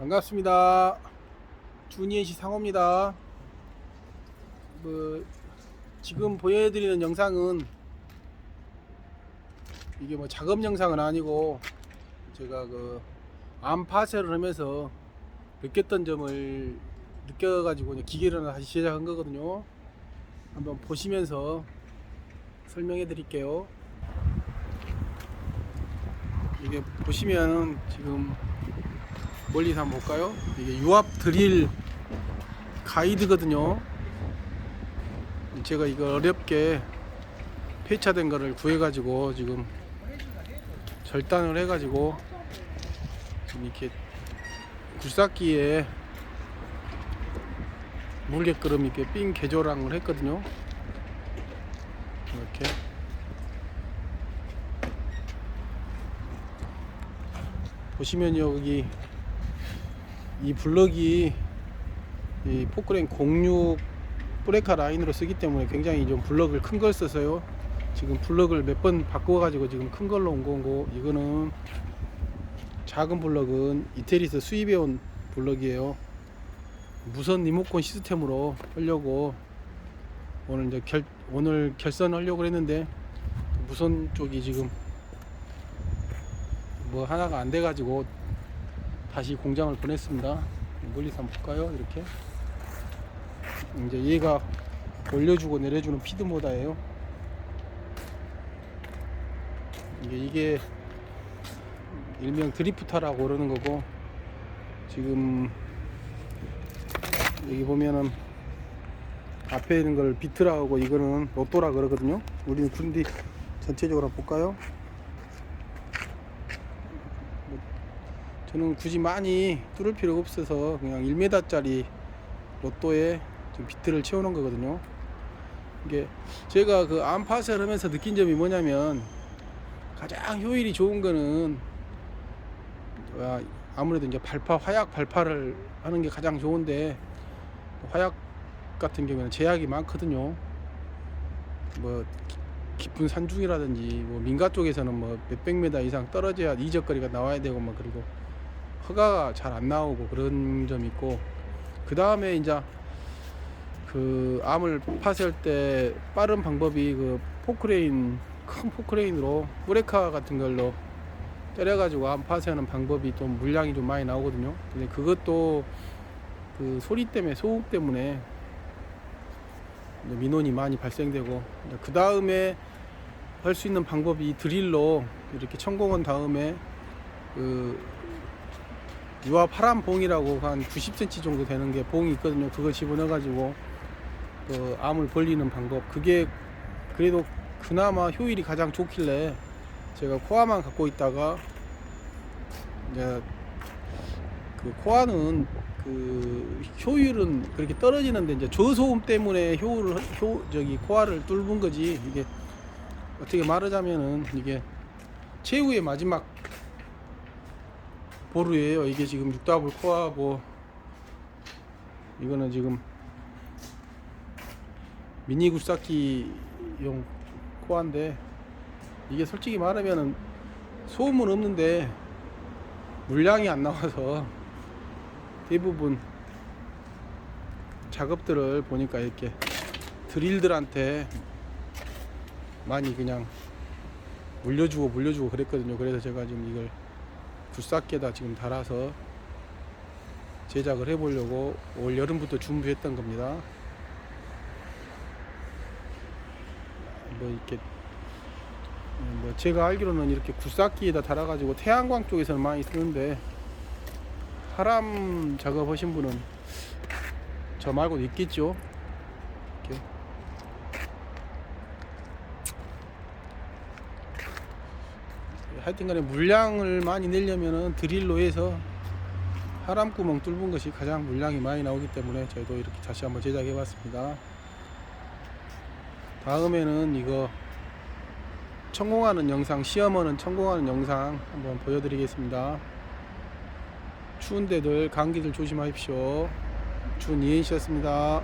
반갑습니다. 주니엔시 상호입니다. 뭐 지금 보여드리는 영상은 이게 뭐 작업 영상은 아니고 제가 그 암파쇄를 하면서 느꼈던 점을 느껴가지고 기계를 다시 제작한 거거든요. 한번 보시면서 설명해 드릴게요. 이게 보시면은 지금 멀리서 한번 볼까요? 이게 유압 드릴 가이드거든요. 제가 이거 어렵게 폐차된 거를 구해가지고 지금 절단을 해가지고 지금 이렇게 굴삭기에 물개끓음 이렇게 삥 개조랑을 했거든요. 이렇게 보시면 여기 이 블럭이 이 포크레인 06 브레카 라인으로 쓰기 때문에 굉장히 좀 블럭을 큰 걸 써서요. 지금 블럭을 몇 번 바꿔가지고 지금 큰 걸로 온 거고 이거는 작은 블럭은 이태리에서 수입해 온 블럭이에요. 무선 리모컨 시스템으로 하려고 오늘 이제 결 오늘 결선하려고 했는데 무선 쪽이 지금 뭐 하나가 안 돼가지고 다시 공장을 보냈습니다. 멀리서 한번 볼까요? 이렇게 이제 얘가 올려주고 내려주는 피드 모다예요. 이게 이게 일명 드리프터라고 그러는 거고 지금 여기 보면은 앞에 있는 걸 비트라고 하고 이거는 로또라 그러거든요. 우리는 군디 전체적으로 볼까요? 저는 굳이 많이 뚫을 필요가 없어서 그냥 1m짜리 로또에 좀 비트를 채우는 거거든요. 이게 제가 그 암파쇄를 하면서 느낀 점이 뭐냐면 가장 효율이 좋은 거는 아, 아무래도 이제 발파 화약 발파를 하는 게 가장 좋은데 화약 같은 경우에는 제약이 많거든요. 뭐 깊은 산중이라든지 뭐 민가 쪽에서는 뭐 몇백 메다 이상 떨어져야 이적거리가 나와야 되고 막 그리고 허가가 잘 안 나오고 그런 점이 있고 그 다음에 이제 그 암을 파쇄할 때 빠른 방법이 그 포크레인 큰 포크레인으로 브레카 같은 걸로 때려가지고 암 파쇄하는 방법이 좀 물량이 좀 많이 나오거든요. 근데 그것도 그 소리 때문에 소음 때문에 민원이 많이 발생되고 그 다음에 할 수 있는 방법이 드릴로 이렇게 천공한 다음에 그 유압 하람 봉이라고 한 90cm 정도 되는 게 봉이 있거든요. 그거 집어넣어 가지고 그 암을 벌리는 방법. 그게 그래도 그나마 효율이 가장 좋길래 제가 코아만 갖고 있다가 이제 그 코아는 그 효율은 그렇게 떨어지는데 이제 저소음 때문에 효율을 효 저기 코아를 뚫은 거지 이게 어떻게 말하자면은 이게 최후의 마지막 보루예요. 이게 지금 6더블 코어하고 이거는 지금 미니 굴삭기용 코어인데 이게 솔직히 말하면은 소음은 없는데 물량이 안 나와서 대부분 작업들을 보니까 이렇게 드릴들한테 많이 그냥 물려주고 물려주고 그랬거든요. 그래서 제가 지금 이걸 굴삭기에다 지금 달아서 제작을 해보려고 올 여름부터 준비했던 겁니다. 뭐 이렇게 뭐 제가 알기로는 이렇게 굴삭기에다 달아가지고 태양광 쪽에서는 많이 쓰는데 하람 작업하신 분은 저 말고도 있겠죠. 이렇게 하여튼간에 물량을 많이 내려면은 드릴로 해서 하람 구멍 뚫은 것이 가장 물량이 많이 나오기 때문에 저희도 이렇게 다시 한번 제작해 봤습니다. 다음에는 이거 천공하는 영상 시험하는 천공하는 영상 한번 보여드리겠습니다. 추운 데들 감기들 조심하십시오. 준 이행시였습니다.